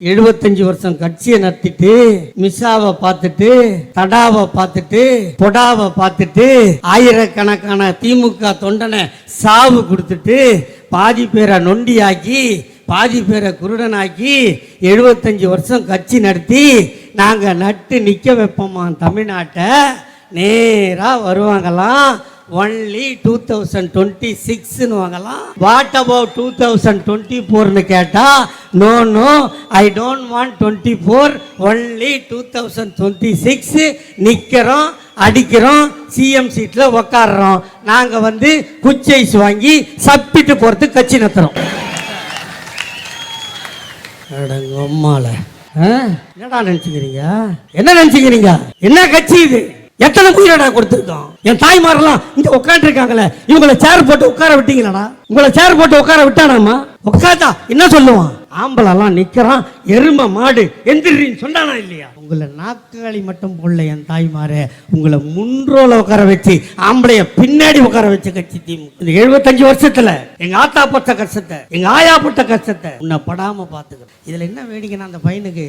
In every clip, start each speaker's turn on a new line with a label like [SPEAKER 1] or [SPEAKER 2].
[SPEAKER 1] எழுபத்தஞ்சு வருஷம் கட்சியை நடத்திட்டு மிஸ்ஸாவை பார்த்துட்டு தடாவை பார்த்துட்டு பொடாவை பார்த்துட்டு ஆயிரக்கணக்கான திமுக தொண்டனை சாவு கொடுத்துட்டு பாதி பேரை நொண்டியாக்கி பாதி பேரை குருடனாக்கி எழுபத்தஞ்சு வருஷம் கட்சி நடத்தி நாங்கள் நட்டு நிற்க வைப்போமா தமிழ்நாட்டை நேராக வருவாங்களாம். ஒன்லி டூ தௌசண்ட் டுவெண்ட்டி சிக்ஸ்னு வாங்கலாம் what about two thousand twenty ஃபோர்னு கேட்டால் no no I don't want twenty four only two thousand twenty six நிற்கிறோம் அடிக்கிறோம் சிஎம் சீட்டில் உக்காடுறோம் நாங்கள் வந்து குச்சைஸ் வாங்கி சப்பிட்டு போகிறதுக்கு கட்சி நடத்துகிறோம் அடங்க என்னடா நினச்சிக்கிறீங்க? என்ன நினச்சிக்கிறீங்க? என்ன கட்சி இது? எத்தனை உயிரடா கொடுத்துருக்கோம்? என் தாய்மாரெல்லாம் இங்க உட்காந்துருக்காங்களே இவங்களை சேர் போட்டு உட்கார விட்டீங்களாடா? உங்களை சேர் போட்டு உட்கார விட்டானாமா உட்காந்தா என்ன சொல்லுவான்? ஆம்பளெல்லாம் நிற்கிறான் எருமை மாடு எந்திரின்னு சொன்னானா இல்லையா? உங்களை நாக்காளி மட்டும் போடல என் தாய்மாரே. உங்களை முன்றோல உட்கார வச்சு ஆம்பளைய பின்னாடி உட்கார வச்சு கட்சி திமுக இந்த எழுபத்தஞ்சு வருஷத்துல எங்க ஆத்தா பட்ட கஷ்டத்தை எங்க ஆயா பட்ட கஷ்டத்தை உன்னை படாம பாத்துக்கிறேன் இதுல என்ன வேடிக்கைன்னா அந்த பையனுக்கு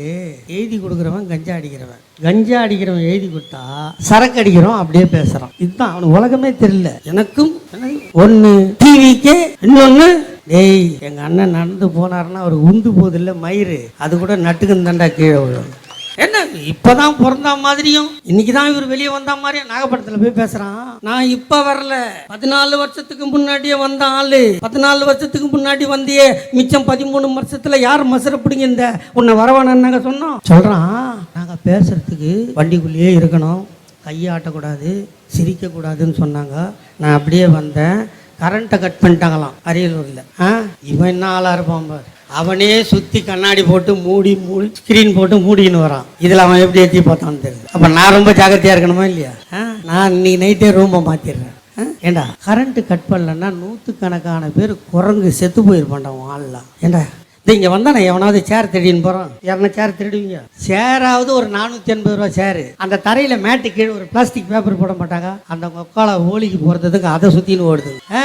[SPEAKER 1] எழுதி கொடுக்குறவன் கஞ்சா அடிக்கிறவன். கஞ்சா அடிக்கிறவன் எழுதி கொடுத்தா சரக்கு அடிக்கிறோம் அப்படியே பேசுறான். இதுதான் அவனுக்கு உலகமே தெரியல. எனக்கும் ஒன்னு டிவிக்கு இன்னொன்னு டேய் எங்க அண்ணன் நடந்து போனாருன்னா அவர் உந்து போதில்ல மயிறு. அது கூட நட்டுக்குன்னு தாண்டா கீழே விழும். என்ன இப்பதான் பிறந்த மாதிரியும் இன்னைக்கு தான் இவர் வெளியே வந்த மாதிரியும் நாகப்பட்டினத்துல போய் பேசுறான். நான் இப்ப வரல. பதினாலு வருஷத்துக்கு முன்னாடியே வந்த ஆளு. பதினாலு வருஷத்துக்கு முன்னாடி வந்தியே மிச்சம் பதிமூணு வருஷத்துல யார் மசரப்பிடிங்க இந்த? உன்னை வரவானு நாங்க சொன்னோம். சொல்றான் நாங்க பேசுறதுக்கு வண்டிக்குள்ளேயே இருக்கணும். கையாட்டக்கூடாது சிரிக்கக்கூடாதுன்னு சொன்னாங்க. நான் அப்படியே வந்தேன். கரண்ட்டை கட் பண்ணிட்டாங்களாம் அரியலூரில். ஆ? இவன் என்ன ஆளாக இருப்பான் பார். அவனே சுற்றி கண்ணாடி போட்டு மூடி மூடி ஸ்க்ரீன் போட்டு மூடின்னு வரான். இதில் அவன் எப்படி ஏற்றி பார்த்தான்னு தெரியுது அப்போ நான் ரொம்ப ஜாக்கிரதையாக இருக்கணுமா இல்லையா? ஆ? நான் இன்னைக்கு நைட்டே ரூமை மாற்றிடுறேன் ஆ? ஏண்டா? கரண்ட்டு கட் பண்ணலன்னா நூற்றுக்கணக்கான பேர் குரங்கு செத்து போயிருப்பான்டா உன் ஆள்லாம். ஏண்டா? இங்கே வந்தா நான் எவனாவது சேர் திருடின்னு போகிறான் யாருன்னா சேர் திருடுவீங்க சேராவது ஒரு நானூற்றி எண்பது ரூபா சேரு அந்த தரையில் மேட்டு கீழே ஒரு பிளாஸ்டிக் பேப்பர் போட மாட்டாங்க. அந்த மொக்கால ஓலிக்கு போகிறதுக்கு அதை சுற்றின்னு ஓடுது. ஆ?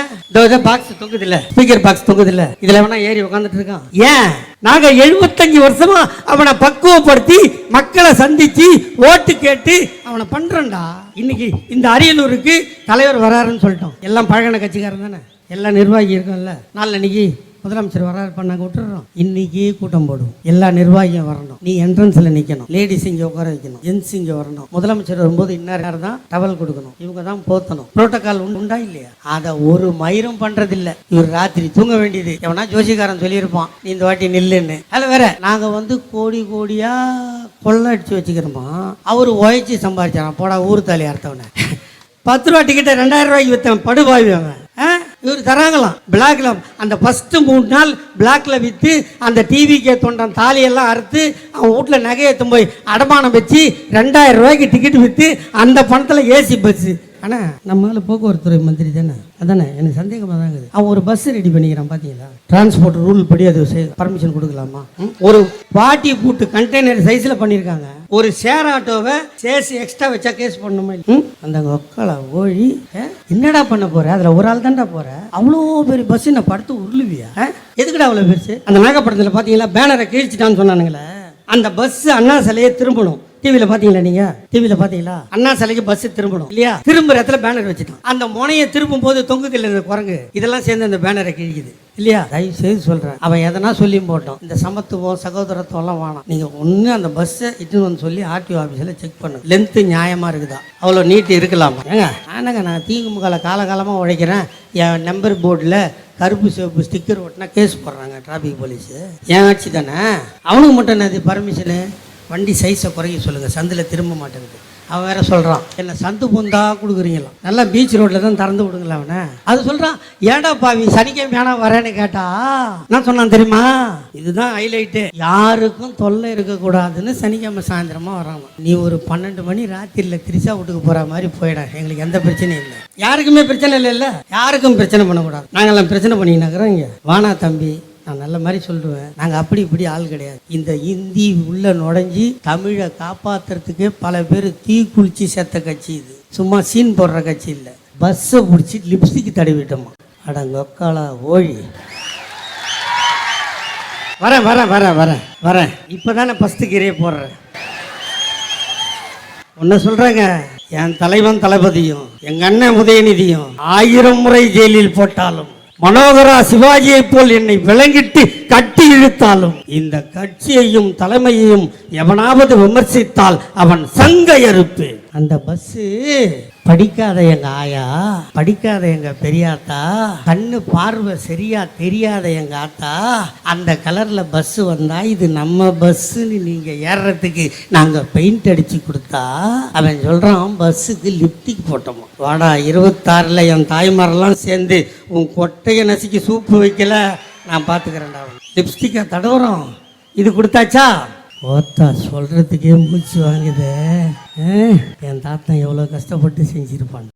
[SPEAKER 1] பாக்ஸ் தொங்குது இல்லை ஸ்பீக்கர் பாக்ஸ் தொங்குது இல்லை இதில் வேணா ஏறி உட்காந்துட்டு இருக்கான்? ஏன்? நாங்க எழுபத்தஞ்சு வருஷமா அவனை பக்குவப்படுத்தி மக்களை சந்திச்சு ஓட்டு கேட்டு அவனை பண்றோம்டா. இன்னைக்கு இந்த அரியலூருக்கு தலைவர் வராருன்னு சொல்லிட்டோம். எல்லாம் பழகின கட்சிக்காரன் தானே. எல்லாம் நிர்வாகி இருக்கும்ல. அன்னைக்கு முதலமைச்சர் வராரு பண்ணாங்க விட்டுறோம். இன்னைக்கு கூட்டம் போடுவோம். எல்லா நிர்வாகியும் வரணும். நீ என்ட்ரன்ஸ்ல நிக்கணும். லேடிஸ் இங்க உட்கார வைக்கணும். ஜென்ஸ் இங்க வரணும். முதலமைச்சர் வரும்போது இன்னார் தான்? டவல் கொடுக்கணும். இவங்க தான் போத்தணும். புரோட்டோகால் உண்டா இல்லையா? அதை ஒரு மயிரும் பண்றது இல்ல இவர் ராத்திரி தூங்க வேண்டியது. எவனா ஜோசிகாரன் சொல்லியிருப்பான். நீ இந்த வாட்டி நில்லுன்னு. அதில் வேற நாங்க வந்து கோடி கோடியா கொள்ளை அடிச்சு வச்சுக்கிறோமா? அவர் உழைச்சி சம்பாதிச்சாராம் போடா ஊர் தாலி அர்த்தவனை பத்து ரூபா டிக்கெட்டை ரெண்டாயிரம் ரூபாய்க்கு விற்றவன் படுபாவி அவன். இவர் தராங்களாம். பிளாக்ல அந்த ஃபஸ்ட்டு மூணு நாள் பிளாக்ல விற்று அந்த டிவிக்கே தொண்டன் தாலியெல்லாம் அறுத்து அவன் வீட்டில் நகையை எடுத்துன்னு போய் அடமானம் வச்சு ரெண்டாயிரம் ரூபாய்க்கு டிக்கெட் விற்று அந்த பணத்தில் ஏசி பஸ்ஸு அண்ணா நம்ம ஆளு போக்குவரத்துறை மந்திரி தானே? அதானே? எனக்கு சந்தேகமாக தான் இருக்குது. அவன் ஒரு பஸ் ரெடி பண்ணிக்கிறான் பார்த்தீங்களா டிரான்ஸ்போர்ட் ரூல் படி அது பர்மிஷன் கொடுக்கலாமா? ஒரு பாட்டி கூட்டு கண்டெய்னர் சைஸில் பண்ணியிருக்காங்க ஒரு ஷேர் ஆட்டோவை சேர்த்து எக்ஸ்ட்ரா வச்சா கேஸ் பண்ணணுமா அந்த ஒக்கலை ஓழி என்னடா பண்ண போற? அதில் ஒரு ஆள் தான்டா போற? அவ்வளோ பெரிய பஸ் நான் படுத்து உருளுவியா? எதுக்குடா அவ்வளோ பெருசு? அந்த நாகப்பட்டினத்தில் பார்த்தீங்களா பேனரை கிழிச்சிட்டான்னு சொன்னானுங்களே. அந்த பஸ் அண்ணா சிலையை திரும்பணும். டிவியில் பார்த்தீங்களா நீங்க? டிவியில் பார்த்தீங்களா அண்ணா சிலைக்கு பஸ் திரும்பணும் இல்லையா? திரும்புற இடத்துல பேனர் வச்சுட்டான் அந்த முனையை திரும்பும் போது தொங்குதில் இருந்த இந்த குரங்கு. இதெல்லாம் சேர்ந்து அந்த பேனரை கிழிக்குது இல்லையா? தயவு செய்து சொல்றேன். அவன் எதனா சொல்லியும் போட்டோம். இந்த சமத்துவம் சகோதரத்துவம் எல்லாம் வேணாம். நீங்க ஒண்ணு அந்த பஸ்ஸை இட்டுன்னு வந்து சொல்லி ஆர்டிஓ ஆஃபீஸில் செக் பண்ணு லென்த்து நியாயமா இருக்குதா? அவ்வளோ நீட்டு இருக்கலாமா? ஏங்க ஆனாங்க நான் திமுகல காலகாலமாக உழைக்கிறேன். என் நம்பர் போர்டில் கருப்பு சிவப்பு ஸ்டிக்கர் ஒட்டினா கேஸ் போடுறாங்க டிராஃபிக் போலீஸு ஏன் ஆட்சி தானே? அவனுக்கு மட்டும் என்னது பர்மிஷனு வண்டி சைஸை குறைக்க சொல்லுங்கள் சந்தில் திரும்ப மாட்டேங்குது. அவன் வேற சொல்கிறான் என்ன சந்து பூந்தா கொடுக்குறீங்களாம் நல்லா பீச் ரோட்டில் தான் திறந்து விடுங்களா அவனை. அது சொல்கிறான் ஏடா பாவி சனிக்கிழமை ஏனா வரேன்னு கேட்டா? நான் சொன்னான் தெரியுமா? இதுதான் ஹைலைட்டு யாருக்கும் தொல்லை இருக்கக்கூடாதுன்னு சனிக்கிழமை சாயந்தரமாக வராங்க நீ ஒரு பன்னெண்டு மணி ராத்திரியில் திரிசா வீட்டுக்கு போகிற மாதிரி போயிட. எங்களுக்கு எந்த பிரச்சனையும் இல்லை. யாருக்குமே பிரச்சனை இல்லைல்ல யாருக்கும் பிரச்சனை பண்ணக்கூடாது. நாங்கெல்லாம் பிரச்சனை பண்ணிக்கினாக்குறோம் இங்கே. வானா தம்பி நான் நல்ல மாதிரி சொல்லுவேன். நாங்கள் அப்படி இப்படி ஆள் கிடையாது. இந்த இந்தி உள்ள நுழைஞ்சி தமிழை காப்பாற்றுறதுக்கே பல பேர் தீ குளிச்சு செத்த கட்சி இது. சும்மா சீன் போடுற கட்சி இல்லை. பஸ்ஸை பிடிச்சி லிப்ஸ்டிக் தடவிட்டோமா அடங்கொக்காலா ஓழி வரேன் வரேன் வரேன் வரேன் வரேன். இப்போதானே ஃபஸ்ட்டு கீரையை போடுறேன். ஒன்று சொல்கிறேங்க என் தலைவன் தளபதியும் எங்கள் அண்ணன் உதயநிதியும் ஆயிரம் முறை ஜெயிலில் போட்டாலும் மனோகரா சிவாஜியை போல் என்னை விளங்கிட்டு கட்டி இழுத்தாலும் இந்த கட்சியையும் தலைமையையும் எவனாவது விமர்சித்தால் அவன் சங்க எருப்பு அந்த பஸ்ஸு படிக்காத எங்க ஆயா? படிக்காத எங்க பெரியாத்தா? கண்ணு பார்வை சரியா தெரியாத எங்க ஆத்தா? அந்த கலர்ல பஸ் வந்தா இது நம்ம பஸ்ஸுன்னு நீங்க ஏறுறதுக்கு நாங்க பெயிண்ட் அடிச்சு கொடுத்தா அவன் சொல்றான் பஸ்ஸுக்கு லிப்டிக் போட்டோமா. வாடா இருபத்தாறுல என் தாய்மாரெல்லாம் சேர்ந்து உன் கொட்டையை நசுக்கி சூப்பு வைக்கல. நான் பார்த்துக்கிறேன்டா லிப்ஸ்டிக்கை தடவுறோம். இது கொடுத்தாச்சா? ஓத்தா சொல்கிறதுக்கே மூச்சு வாங்குதே. என் தாத்தன் எவ்வளோ கஷ்டப்பட்டு செஞ்சிருப்பான்.